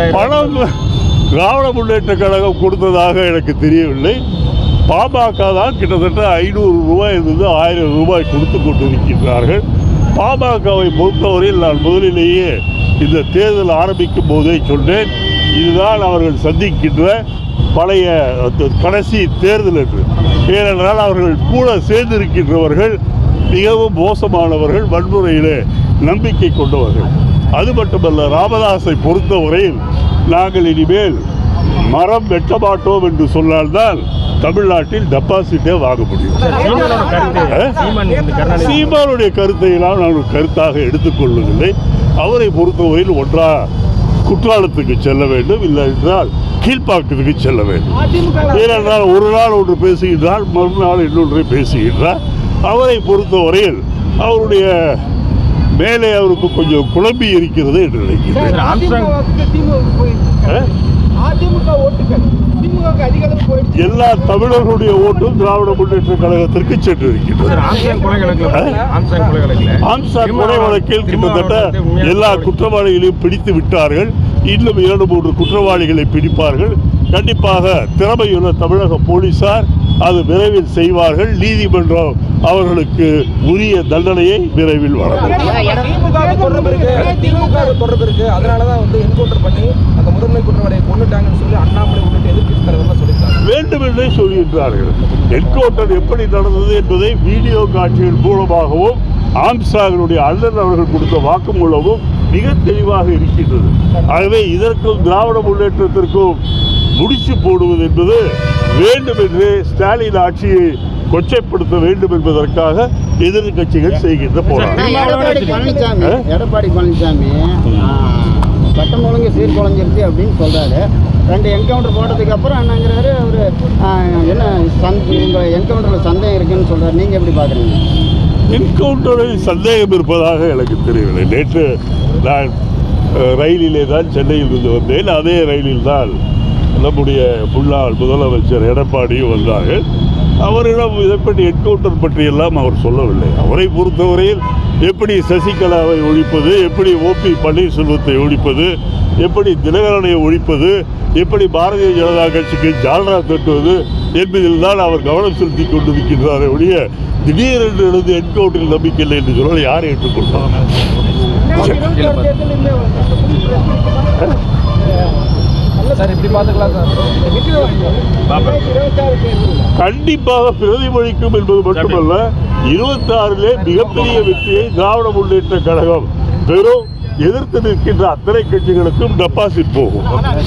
பணம் திராவிட முன்னேற்ற கழகம் கொடுத்ததாக எனக்கு தெரியவில்லை. பாமக தான் கிட்டத்தட்ட ஐநூறு ரூபாயிலிருந்து ஆயிரம் ரூபாய் கொடுத்து கொண்டிருக்கின்றார்கள். பாமகவை பொறுத்தவரையில் நான் முதலிலேயே இந்த தேர்தல் ஆரம்பிக்கும் போதே சொன்னேன். இதுதான் அவர்கள் சந்திக்கின்ற பழைய கடைசி தேர்தல் என்று. ஏனென்றால் அவர்கள் கூட சேர்ந்திருக்கின்றவர்கள் மிகவும் மோசமானவர்கள் வன்முறையிலே நம்பிக்கை கொண்டவர்கள். அது மட்டுமல்ல ராமதாஸை பொறுத்தவரையில் நாங்கள் இனிமேல் மரம் வெட்ட மாட்டோம் என்று சொன்னால்தான் தமிழ்நாட்டில் டெபாசிட்டே வாங்க முடியும். சீமானுடைய கருத்தை எல்லாம் நான் கருத்தாக எடுத்துக்கொள்வதில்லை. அவரை பொறுத்தவரையில் ஒன்றா குற்றாலத்துக்கு செல்ல வேண்டும் இல்லை என்றால் கீழ்ப்பாக்கத்துக்கு செல்ல வேண்டும். ஏனென்றால் ஒரு நாள் ஒன்று பேசுகின்றார் மறுநாள் இன்னொன்றை பேசுகின்றார். அவரை பொறுத்தவரையில் அவருடைய மேலே அவருக்கு கொஞ்சம் குழம்பி இருக்கிறது என்று நினைக்கிறேன். எல்லா தமிழர்களுடைய ஓட்டும் திராவிட முன்னேற்ற கழகத்திற்கு சென்று இருக்கின்றது ஆம்ஸ்ட்ராங் கொலை வழக்குல கிட்டத்தட்ட எல்லா குற்றவாளி. குற்றவாளிகளையும் பிடித்து விட்டார்கள். இன்னும் இரண்டு மூன்று குற்றவாளிகளை பிடிப்பார்கள். கண்டிப்பாக திறமையுள்ள தமிழக போலீசார் அது விரைவில் செய்வார்கள். நீதிமன்றம் அவர்களுக்கு உரிய தண்டனையை விரைவில் சொல்லியிருக்காங்க. வேண்டுமென்றே சொல்கின்றார்கள் என்கவுண்டர் எப்படி நடந்தது என்பதை வீடியோ காட்சிகள் மூலமாகவும் ஆம்சாங்களுடைய அண்ணன் அவர்கள் கொடுத்த வாக்குமூலமும் மிக தெளிவாக இருக்கின்றது. ஆகவே இதற்கும் திராவிட முன்னேற்றத்திற்கும் முடிச்சு போடுவது என்பது வேண்டுமென்றே ஸ்டாலின் ஆட்சியை கொச்சைப்படுத்த வேண்டும் என்பதற்காக எதிர்க்கட்சிகள் செய்கின்ற போராட்டம். எடப்பாடி பழனிசாமி சட்டம் ஒழுங்கு சீர்குலைஞ்சிருச்சு அப்படின்னு சொல்றாரு. ரெண்டு என்கவுண்டர் போட்டதுக்கு அப்புறம் என்னங்கிறாரு அவரு என்ன சந் உங்க என்கவுண்டர்ல சந்தேகம் இருக்குன்னு சொல்றாரு. நீங்க எப்படி பாக்குறீங்க? என்கவுண்டரில் சந்தேகம் இருப்பதாக எனக்கு தெரியவில்லை. நேற்று நான் ரயிலிலே தான் சென்னையில் இருந்து வந்தேன். அதே ரயிலில் தான் நம்முடைய முன்னாள் முதலமைச்சர் எடப்பாடியும் வந்தார்கள். அவரிடம் இதை பற்றி என்கவுண்டர் பற்றியெல்லாம் அவர் சொல்லவில்லை. அவரை பொறுத்தவரையில் எப்படி சசிகலாவை ஒழிப்பது எப்படி ஓபி பன்னீர்செல்வத்தை ஒழிப்பது எப்படி தினகரனை ஒழிப்பது எப்படி பாரதிய ஜனதா கட்சிக்கு ஜால்ரா தட்டுவது என்பதில் தான் அவர் கவனம் செலுத்தி கொண்டிருக்கின்றாரே ஒழிய திடீரென்று எழுந்து என்கவுண்டரில் நம்பிக்கை இல்லை என்று சொன்னால் யாரை ஏற்றுக்கொண்டார் சார் இப்படி பார்த்துக்கலாம் சார். கண்டிப்பாக பிரதிபலிக்கும் என்பது மட்டுமல்ல இருபத்தாறிலே மிகப்பெரிய வெற்றியை திராவிட முன்னேற்ற கழகம் பெரும் எதிர்த்து நிற்கின்ற அத்தனை கட்சிகளுக்கும் டெபாசிட் போகும்.